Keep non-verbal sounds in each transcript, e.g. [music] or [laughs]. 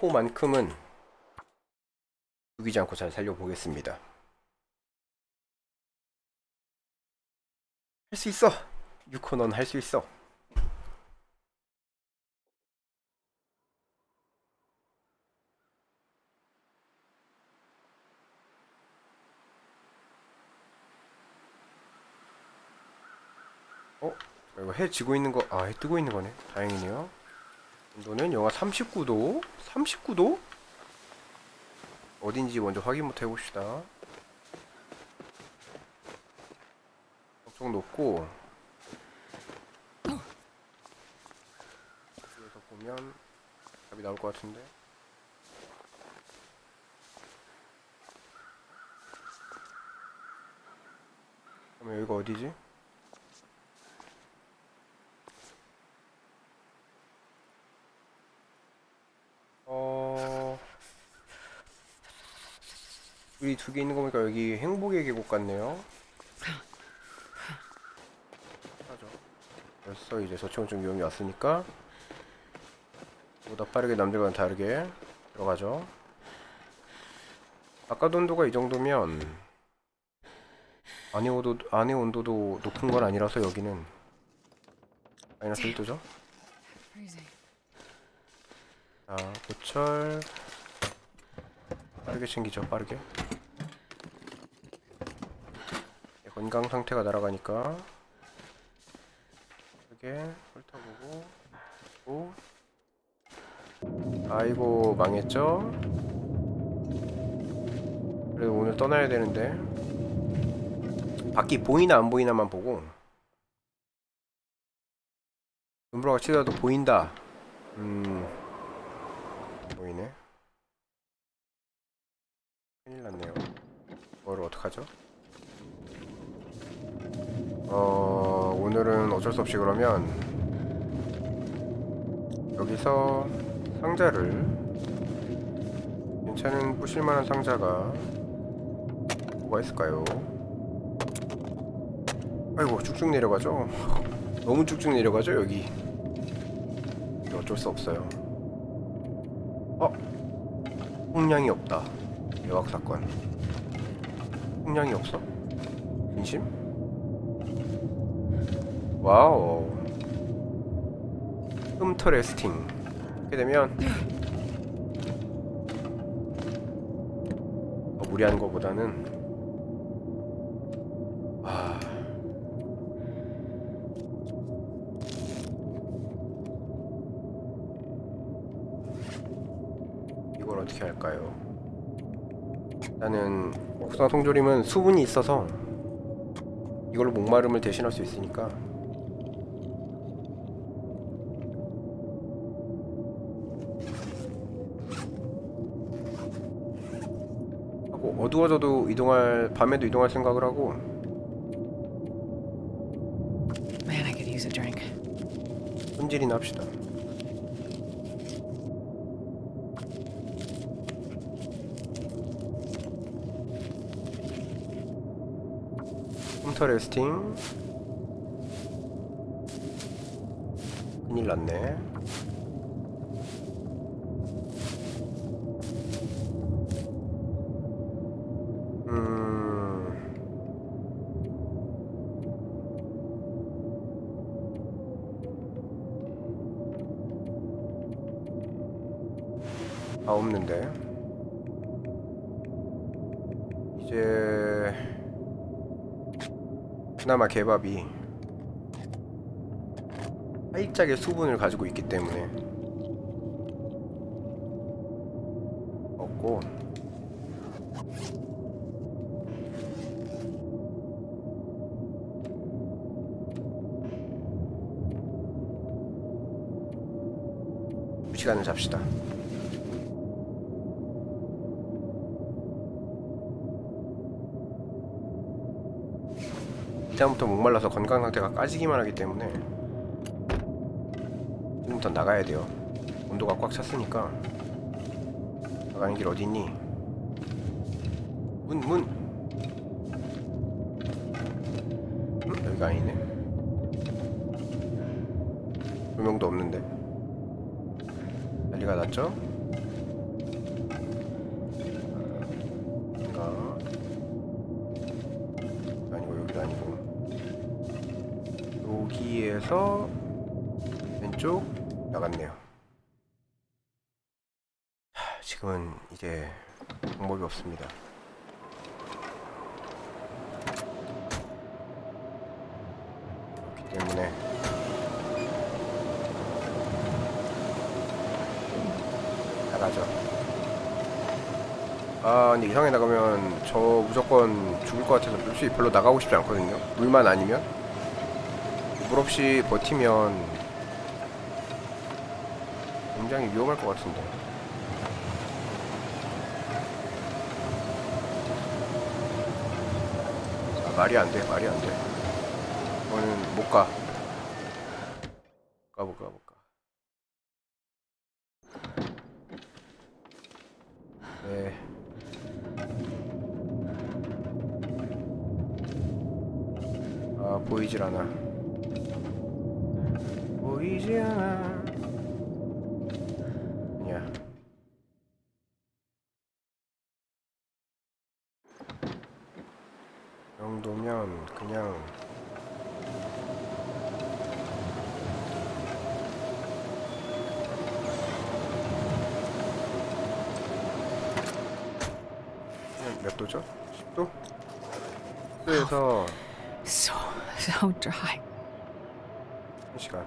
포만큼은 죽이지 않고 잘 살려보겠습니다. 할 수 있어! 유코 넌 할 수 있어! 어? 이거 해 지고 있는 거, 아, 해 뜨고 있는 거네. 다행이네요. 온도는 영하 39도? 39도? 어딘지 먼저 확인부터 해봅시다. 엄청 높고 여기서 보면 답이 나올 것 같은데 그러면 여기가 어디지? 두 개 있는 거 보니까 여기 행복의 계곡 같네요. 벌써 이제 저체온증 위험이 왔으니까 보다 빠르게 남들과는 다르게 들어가죠. 아까 온도가 이 정도면 안에 온도 안에 온도도 높은 건 아니라서 여기는 마이너스 1도죠. Freezing. 자, 고철 빠르게 챙기죠, 빠르게. 네, 건강 상태가 날아가니까 빠르게 훑어보고 오. 아이고 망했죠? 그래도 오늘 떠나야 되는데 밖이 보이나 안 보이나만 보고 눈보라가 치더라도 보인다 음 보이네. 큰일 났네요. 이거를 어떡하죠? 어, 오늘은 어쩔 수 없이 그러면 여기서 상자를 괜찮은 부실만한 상자가 뭐가 있을까요? 아이고 쭉쭉 내려가죠? [laughs] 너무 쭉쭉 내려가죠 여기 어쩔 수 없어요 어? 홍량이 없다. 대박 사건. 홍량이 없어? 진심? 와우. 흠터레스팅. 이렇게 되면 더 무리한 거보다는 아. 이걸 어떻게 할까요? 일단은 옥상 통조림은 수분이 있어서 이걸로 목마름을 대신할 수 있으니까 하고 어두워져도 이동할 밤에도 이동할 생각을 하고 Man, I could use a drink. 손질이나 합시다. 홈터 레스팅 큰일 났네 아 없는데 이제 그나마 개밥이 살짝의 수분을 가지고 있기 때문에 없고 시간을 잡시다. 이때부터 목말라서 건강 상태가 까지기만 하기 때문에 지금부터 나가야 돼요. 온도가 꽉 찼으니까 나가는 길 어디 있니? 문 문. 음, 여기가 아니네. 조명도 없는데. 난리가 났죠? 여기에서 왼쪽 나갔네요. 하, 지금은 이제 방법이 없습니다. 그렇기 때문에 나가죠. 아 근데 이상하게 나가면 저 무조건 죽을 것 같아서 솔직히 별로 나가고 싶지 않거든요. 물만 아니면 물 없이 버티면 굉장히 위험할 것 같은데. 아, 말이 안 돼, 말이 안 돼. 이거는 못 가. 못 가, 못 가, 못 가. 네. 아, 보이질 않아. 않아. 야. 이 정도면 그냥 그냥 몇 도죠? 10도? 10도에서 So, so dry. 1시간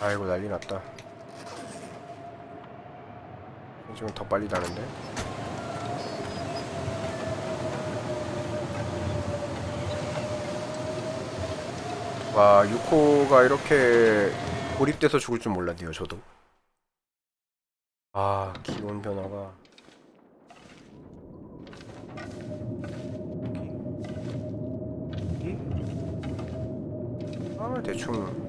아이고 난리 났다. 지금 더 빨리 다는데? 와 6호가 이렇게 고립돼서 죽을 줄 몰랐네요 저도. 아 기온 변화가. 아 대충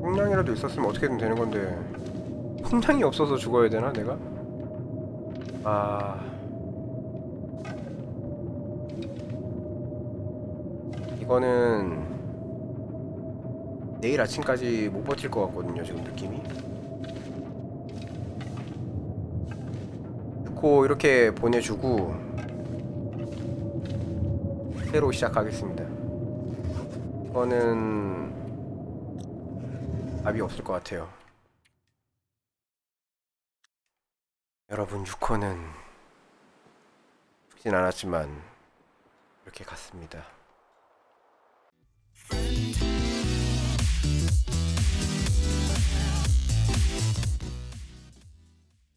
풍량이라도 있었으면 어떻게든 되는 건데. 풍량이 없어서 죽어야 되나 내가? 아. 이거는 내일 아침까지 못 버틸 것 같거든요 지금 느낌이. 넣고 이렇게 보내주고 새로 시작하겠습니다. 이거는 답이 없을 것 같아요. 여러분 6호는 죽진 않았지만 이렇게 갔습니다.